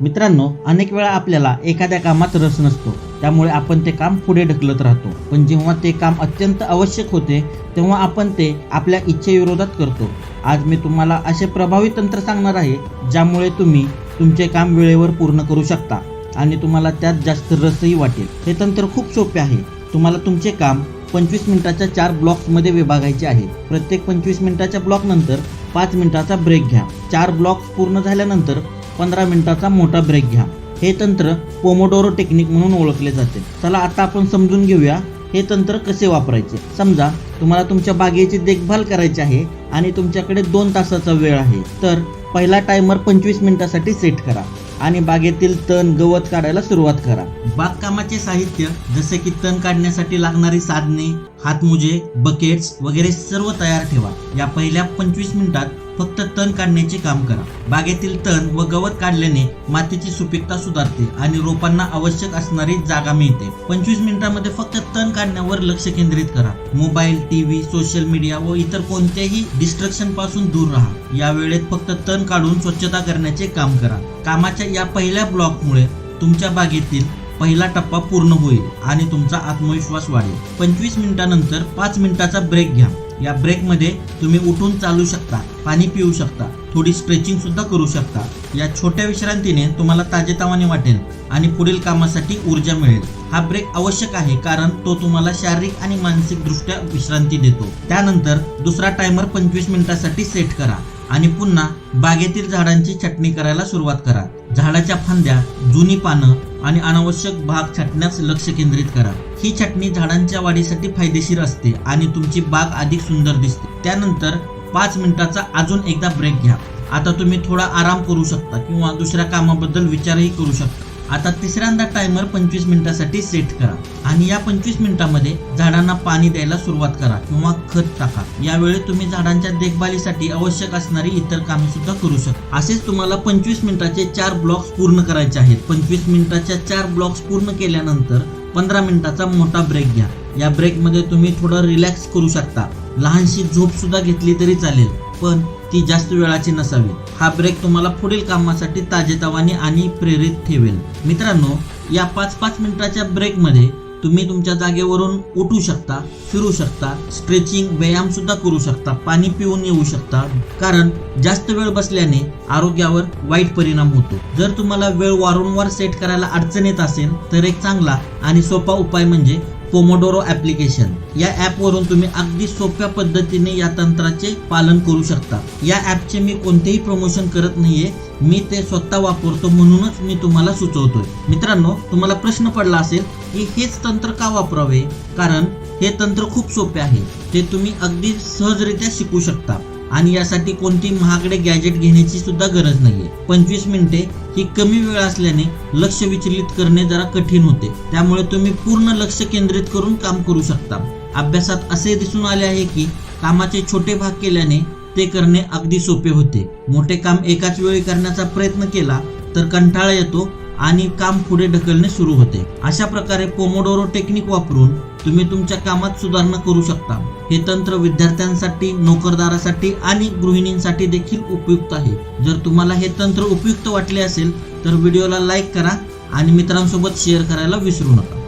मित्रांनो अनेक वेळा आपल्याला एखाद्या कामात रस नसतो. त्यामुळे आपण ते काम पुढे ढकलत राहतो. पण जेव्हा ते काम अत्यंत आवश्यक होते तेव्हा आपण ते आपल्या इच्छेविरोधात करतो. आज मी तुम्हाला असे प्रभावी तंत्र सांगणार आहे ज्यामुळे तुम्ही तुमचे काम वेळेवर पूर्ण करू शकता आणि तुम्हाला त्यात जास्त रसही वाटेल. हे तंत्र खूप सोपे आहे. तुम्हाला तुमचे काम पंचवीस मिनिटाच्या चार ब्लॉक्समध्ये विभागायचे आहे. प्रत्येक पंचवीस मिनिटाच्या ब्लॉकनंतर पाच मिनिटाचा ब्रेक घ्या. चार ब्लॉक्स पूर्ण झाल्यानंतर पंधरा मिनिटाचा मोठा ब्रेक घ्या. हे तंत्र पोमोडोरो टेक्निक म्हणून ओळखले जाते. चला आता आपण समजून घेऊया हे तंत्र कसे वापरायचे. समजा तुम्हाला तुमच्या बागेची देखभाल करायची आहे आणि तुमच्याकडे दोन तासाचा वेळ आहे. तर पहिला टायमर पंचवीस मिनिटासाठी सेट करा आणि बागेतील तण गवत काढायला सुरुवात करा. बागकामाचे साहित्य जसे की तण काढण्यासाठी लागणारी साधने हातमुजे बकेट्स वगैरे सर्व तयार ठेवा. या पहिल्या पंचवीस मिनिटात फक्त तण काढण्याचे काम करा. बागेतील तण व गवत काढल्याने मातीची सुपीकता सुधारते आणि रोपांना आवश्यक असणारी जागा मिळते. पंचवीस मिनिटांमध्ये फक्त तण काढण्यावर लक्ष केंद्रित करा. मोबाईल टीव्ही सोशल मीडिया व इतर कोणत्याही डिस्ट्रक्शनपासून दूर राहा. या वेळेत फक्त तण काढून स्वच्छता करण्याचे काम करा. कामाच्या या पहिल्या ब्लॉकमुळे तुमच्या बागेतील पहिला टप्पा पूर्ण होईल आणि तुमचा आत्मविश्वास वाढेल. पंचवीस मिनिटानंतर पाच मिनिटाचा ब्रेक घ्या. या ब्रेकमध्ये तुम्ही उठून चालू शकता पाणी पिऊ शकता थोडी स्ट्रेचिंग सुद्धा करू शकता. या छोट्या विश्रांतीने तुम्हाला ताजेतवाने वाटेल आणि पुढील कामासाठी ऊर्जा मिळेल. हा ब्रेक आवश्यक आहे कारण तो तुम्हाला शारीरिक आणि मानसिक दृष्ट्या विश्रांती देतो. त्यानंतर दुसरा टायमर पंचवीस मिनिटासाठी सेट करा आणि पुन्हा बागेतील झाडांची छटणी करायला सुरुवात करा. झाडाच्या फांद्या जुनी पानं आणि अनावश्यक भाग छाटण्यास लक्ष केंद्रित करा. ही छाटणी झाडांच्या वाढीसाठी फायदेशीर असते आणि तुमची बाग अधिक सुंदर दिसते. त्यानंतर पाच मिनिटाचा अजून एकदा ब्रेक घ्या. आता तुम्ही थोडा आराम करू शकता किंवा दुसऱ्या कामाबद्दल विचारही करू शकता. आता तिसऱ्यांदा टायमर पंचवीस मिनिटासाठी सेट करा. आणि या पंचवीस मिनिटांमध्ये झाडांना पाणी द्यायला सुरुवात करा किंवा खत टाका. यावेळी तुम्ही झाडांच्या देखभालीसाठी आवश्यक असणारी इतर कामे सुद्धा करू शकता. असेच तुम्हाला पंचवीस मिनिटाचे चार ब्लॉक्स पूर्ण करायचे आहेत. पंचवीस मिनिटाच्या चार ब्लॉक्स पूर्ण केल्यानंतर पंधरा मिनिटाचा मोठा ब्रेक घ्या. या ब्रेकमध्ये तुम्ही थोडं रिलॅक्स करू शकता. लहानशी झोप सुद्धा घेतली तरी चालेल. पण ती जास्त वेळाची नसावी. हा ब्रेक तुम्हाला पुढील कामासाठी ताजेतवाने आणि प्रेरित ठेवेल. मित्रांनो या पाच पाच मिनिटाच्या ब्रेकमध्ये तुम्ही तुमच्या जागेवरून उठू शकता फिरू शकता स्ट्रेचिंग व्यायाम सुद्धा करू शकता पाणी पिऊन येऊ शकता. कारण जास्त वेळ बसल्याने आरोग्यावर वाईट परिणाम होतो. जर तुम्हाला वेळ वारंवार सेट करायला अडचण येत असेल तर एक चांगला आणि सोपा उपाय म्हणजे पोमोडोरो ऍप्लिकेशन या ॲपवरून तुम्ही अगदी सोप्या पद्धतीने या तंत्राचे पालन करू शकता. या ॲपचे मी कोणतेही प्रमोशन करत नाहीये. मी ते स्वतः वापरतो म्हणूनच मी तुम्हाला सुचवतोय. मित्रांनो तुम्हाला प्रश्न पडला असेल की हेच तंत्र का वापरावे? कारण हे तंत्र खूप सोपे आहे. ते तुम्ही अगदी सहजरित्या शिकू शकता. आणि यासाठी कोणती महागडे गॅजेट घेण्याची सुद्धा गरज नाहीये. पंचवीस मिनिटे ही कमी वेळ असल्याने लक्ष विचलित करणे जरा कठीण होते. त्यामुळे तुम्ही पूर्ण लक्ष केंद्रित करून काम करू शकता. अभ्यासात असे दिसून आले आहे की कामाचे छोटे भाग केल्याने ते करणे अगदी सोपे होते. मोठे काम एकाच वेळी करण्याचा प्रयत्न केला तर कंटाळा येतो आणि काम पुढे ढकलणे सुरू होते. अशा प्रकारे पोमोडोरो टेक्निक वापरून तुम्ही तुमच्या कामात सुधारणा करू शकता. हे तंत्र विद्यार्थ्यांसाठी नोकरदारासाठी आणि गृहिणींसाठी देखील उपयुक्त आहे. जर तुम्हाला हे तंत्र उपयुक्त वाटले असेल तर व्हिडिओला लाईक करा आणि मित्रांसोबत शेअर करायला विसरू नका.